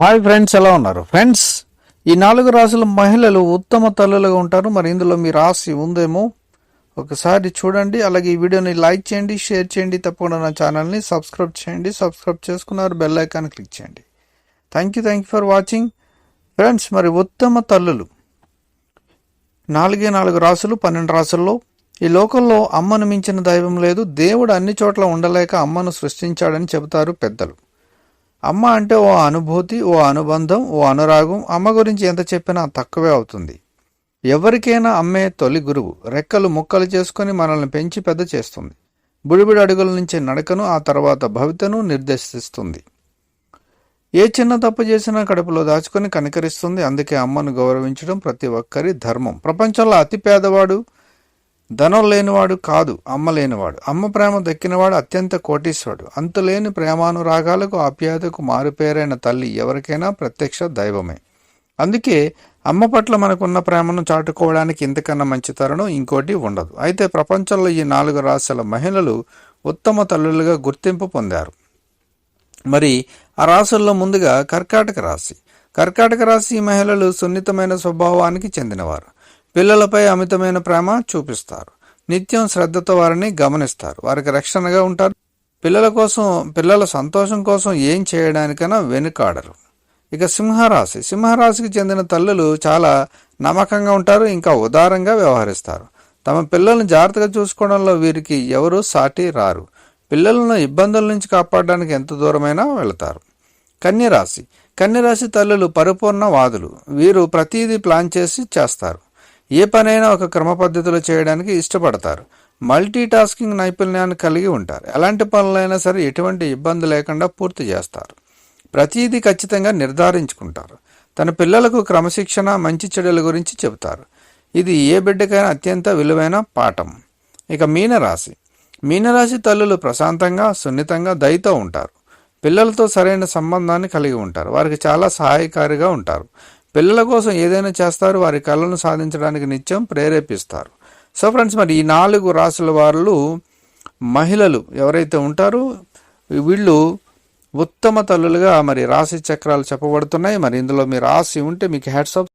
Hi friends ఎలా ఉన్నారు? Friends ఈ నాలుగు రాసుల మహిళలు ఉత్తమ తల్లులుగా ఉంటారు. మరి ఇందులో మీ రాశి ఉందేమో ఒకసారి చూడండి. అలాగే ఈ వీడియోని లైక్ చేయండి షేర్ చేయండి. తప్పకుండా నా ఛానల్ని సబ్స్క్రైబ్ చేయండి. సబ్స్క్రైబ్ చేసుకున్నారు బెల్ ఐకాన్ క్లిక్ చేయండి. Thank you thank you for watching friends మరి ఉత్తమ తల్లులు నాలుగే నాలుగు రాసులు పన్నెండు రాసుల్లో ఈ లోకంలో అమ్మను మించిన దైవం లేదు దేవుడు అన్ని చోట్ల ఉండలేక అమ్మను సృష్టించాడని చెబుతారు పెద్దలు. అమ్మ అంటే ఓ అనుభూతి ఓ అనుబంధం ఓ అనురాగం అమ్మ గురించి ఎంత చెప్పినా తక్కువే అవుతుంది. ఎవరికైనా అమ్మే తొలి గురువు రెక్కలు ముక్కలు చేసుకుని మనల్ని పెంచి పెద్ద చేస్తుంది. బుడిబుడి అడుగుల నుంచి నడకను ఆ తర్వాత భవితను నిర్దేశిస్తుంది. ఏ చిన్న తప్పు చేసినా కడుపులో దాచుకొని కనికరిస్తుంది. అందుకే అమ్మను గౌరవించడం ప్రతి ఒక్కరి ధర్మం. ప్రపంచంలో అతి పేదవాడు ధనం లేనివాడు కాదు అమ్మ లేనివాడు. అమ్మ ప్రేమ దక్కినవాడు అత్యంత కోటీశ్వరుడు. అంతులేని ప్రేమానురాగాలకు ఆప్యాయతకు మారుపేరైన తల్లి ఎవరికైనా ప్రత్యక్ష దైవమే. అందుకే అమ్మ పట్ల మనకున్న ప్రేమను చాటుకోవడానికి ఇంతకన్నా మంచి తరుణం ఇంకోటి ఉండదు. అయితే ప్రపంచంలో ఈ నాలుగు రాశుల మహిళలు ఉత్తమ తల్లులుగా గుర్తింపు పొందారు. మరి ఆ రాసుల్లో ముందుగా కర్కాటక రాశి. కర్కాటక రాశి మహిళలు సున్నితమైన స్వభావానికి చెందినవారు. పిల్లలపై అమితమైన ప్రేమ చూపిస్తారు. నిత్యం శ్రద్ధతో వారిని గమనిస్తారు. వారికి రక్షణగా ఉంటారు. పిల్లల కోసం పిల్లల సంతోషం కోసం ఏం చేయడానికైనా వెనుకాడరు. ఇక సింహరాశి. సింహరాశికి చెందిన తల్లులు చాలా నమ్మకంగా ఉంటారు ఇంకా ఉదారంగా వ్యవహరిస్తారు. తమ పిల్లల్ని జాగ్రత్తగా చూసుకోవడంలో వీరికి ఎవరూ సాటి రారు. పిల్లలను ఇబ్బందుల నుంచి కాపాడడానికి ఎంత దూరమైనా వెళతారు. కన్యరాశి. కన్యరాశి తల్లులు పరిపూర్ణ వాదులు. వీరు ప్రతీదీ ప్లాన్ చేసి చేస్తారు. ఏ పనైనా ఒక క్రమ పద్ధతిలో చేయడానికి ఇష్టపడతారు. మల్టీ టాస్కింగ్ నైపుణ్యాన్ని కలిగి ఉంటారు. ఎలాంటి పనులైనా సరే ఎటువంటి ఇబ్బంది లేకుండా పూర్తి చేస్తారు. ప్రతీదీ ఖచ్చితంగా నిర్ధారించుకుంటారు. తన పిల్లలకు క్రమశిక్షణ మంచి చెడుల గురించి చెబుతారు. ఇది ఏ బిడ్డకైనా అత్యంత విలువైన పాఠం. ఇక మీనరాశి. మీనరాశి తల్లులు ప్రశాంతంగా సున్నితంగా దయతో ఉంటారు. పిల్లలతో సరైన సంబంధాన్ని కలిగి ఉంటారు. వారికి చాలా సహాయకారిగా ఉంటారు. పిల్లల కోసం ఏదైనా చేస్తారు. వారి కళలను సాధించడానికి నిత్యం ప్రేరేపిస్తారు. సో ఫ్రెండ్స్ మరి ఈ నాలుగు రాసుల వాళ్ళు మహిళలు ఎవరైతే ఉంటారో వీళ్ళు ఉత్తమ తల్లులుగా మరి రాశి చక్రాలు చెప్పబడుతున్నాయి. మరి ఇందులో మీ రాశి ఉంటే మీకు హ్యాట్స్ ఆఫ్